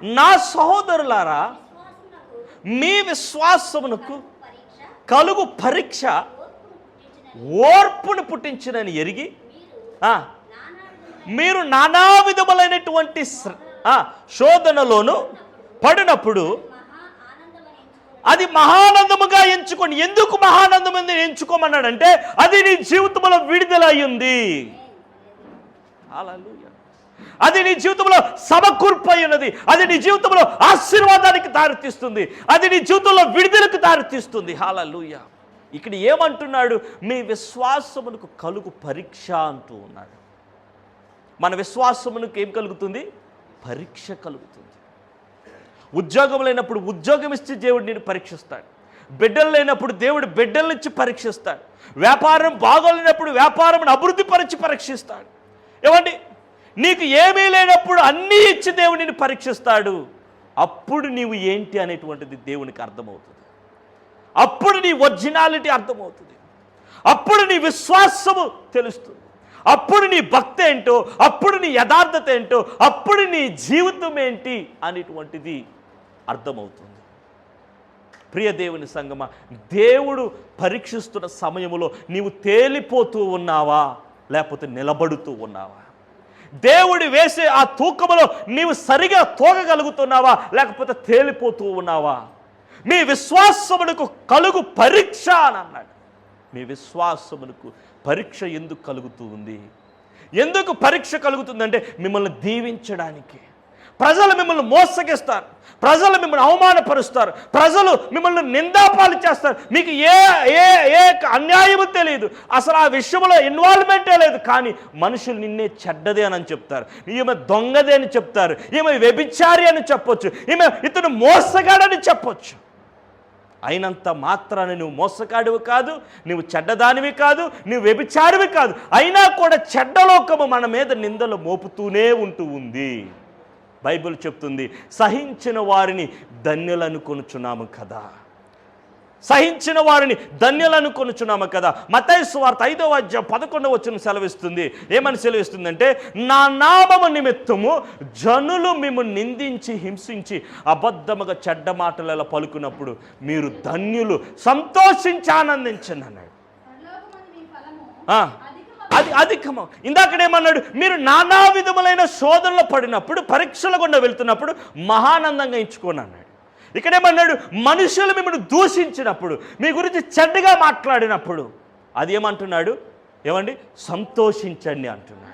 నా సహోదరులారా మీ విశ్వాసమునకు కలుగు పరీక్ష ఓర్పును పుట్టించినని ఎరిగి మీరు నానా విధములైనటువంటి శోధనలోను పడినప్పుడు అది మహానందముగా ఎంచుకొని ఎందుకు మహానందం ఎంచుకోమన్నాడంటే అది నీ జీవితంలో విడుదల అయ్యింది అలా అది నీ జీవితంలో సమకూర్పు అయి ఉన్నది అది నీ జీవితంలో ఆశీర్వాదానికి దారితీస్తుంది. అది నీ జీవితంలో విడుదలకు దారితీస్తుంది. హాలూయ ఇక్కడ ఏమంటున్నాడు? మీ విశ్వాసమునకు కలుగు పరీక్ష అంటూ ఉన్నాడు. మన విశ్వాసమునకు ఏం కలుగుతుంది? పరీక్ష కలుగుతుంది. ఉద్యోగం లేనప్పుడు ఉద్యోగం ఇస్తే దేవుడు నేను పరీక్షిస్తాడు. బిడ్డలు లేనప్పుడు దేవుడు బిడ్డలనిచ్చి పరీక్షిస్తాడు. వ్యాపారం బాగోలేనప్పుడు వ్యాపారం అభివృద్ధి పరిచి పరీక్షిస్తాడు. ఏమండి? నీకు ఏమీ లేనప్పుడు అన్నీ ఇచ్చి దేవుడు నిన్ను పరీక్షిస్తాడు. అప్పుడు నీవు ఏంటి అనేటువంటిది దేవునికి అర్థమవుతుంది. అప్పుడు నీ ఒరిజినాలిటీ అర్థమవుతుంది. అప్పుడు నీ విశ్వాసము తెలుస్తుంది. అప్పుడు నీ భక్తి ఏంటో అప్పుడు నీ యథార్థత ఏంటో అప్పుడు నీ జీవితం ఏంటి అనేటువంటిది అర్థమవుతుంది. ప్రియ దేవుని సంగమ దేవుడు పరీక్షిస్తున్న సమయంలో నీవు తేలిపోతూ ఉన్నావా? లేకపోతే నిలబడుతూ ఉన్నావా? దేవుడు వేసే ఆ తూకములో నీవు సరిగా తోకగలుగుతున్నావా లేకపోతే తేలిపోతూ ఉన్నావా? మీ విశ్వాసమునకు కలుగు పరీక్ష అని అన్నాడు. మీ విశ్వాసమునకు పరీక్ష ఎందుకు కలుగుతూ ఉంది? ఎందుకు పరీక్ష కలుగుతుందంటే మిమ్మల్ని దీవించడానికి. ప్రజలు మిమ్మల్ని మోసగిస్తారు. ప్రజలు మిమ్మల్ని అవమానపరుస్తారు. ప్రజలు మిమ్మల్ని నిందాపాలు చేస్తారు. మీకు ఏ ఏ ఏ అన్యాయము తెలియదు అసలు ఆ విషయంలో ఇన్వాల్వ్మెంటే లేదు. కానీ మనుషులు నిన్నే చెడ్డదే అని చెప్తారు. ఈమె దొంగదే అని చెప్తారు. ఈమె వ్యభిచారి అని చెప్పొచ్చు. ఈమె ఇతను మోసగాడని చెప్పొచ్చు. అయినంత మాత్రాన్ని నువ్వు మోసగాడివి కాదు నువ్వు చెడ్డదానివి కాదు నువ్వు వ్యభిచారివి కాదు. అయినా కూడా చెడ్డలోకము మన మీద నిందలు మోపుతూనే ఉంటూ ఉంది. బైబిల్ చెప్తుంది సహించిన వారిని ధన్యులను కొనుచున్నాము కదా. సహించిన వారిని ధన్యులను కొనుచున్నాము కదా. మతైసు వార్త ఐదవ అధ్యాయం పదకొండవ వచ్చిన సెలవిస్తుంది. ఏమని సెలవిస్తుందంటే నా నామము నిమిత్తము జనులు మేము నిందించి హింసించి అబద్ధముగా చెడ్డ మాటలలో పలుకున్నప్పుడు మీరు ధన్యులు సంతోషించి ఆనందించండి అన్నాడు. అది అధికము. ఇందాకడేమన్నాడు మీరు నానా విధములైన శోధనలో పడినప్పుడు పరీక్షల గుండా వెళ్తున్నప్పుడు మహానందంగా ఎంచుకోనన్నాడు ఇక్కడేమన్నాడు మనుషులు మిమ్మల్ని దూషించినప్పుడు మీ గురించి చెడ్డగా మాట్లాడినప్పుడు. అది ఏమంటున్నాడు? ఏమండి? సంతోషించండి అంటున్నాడు.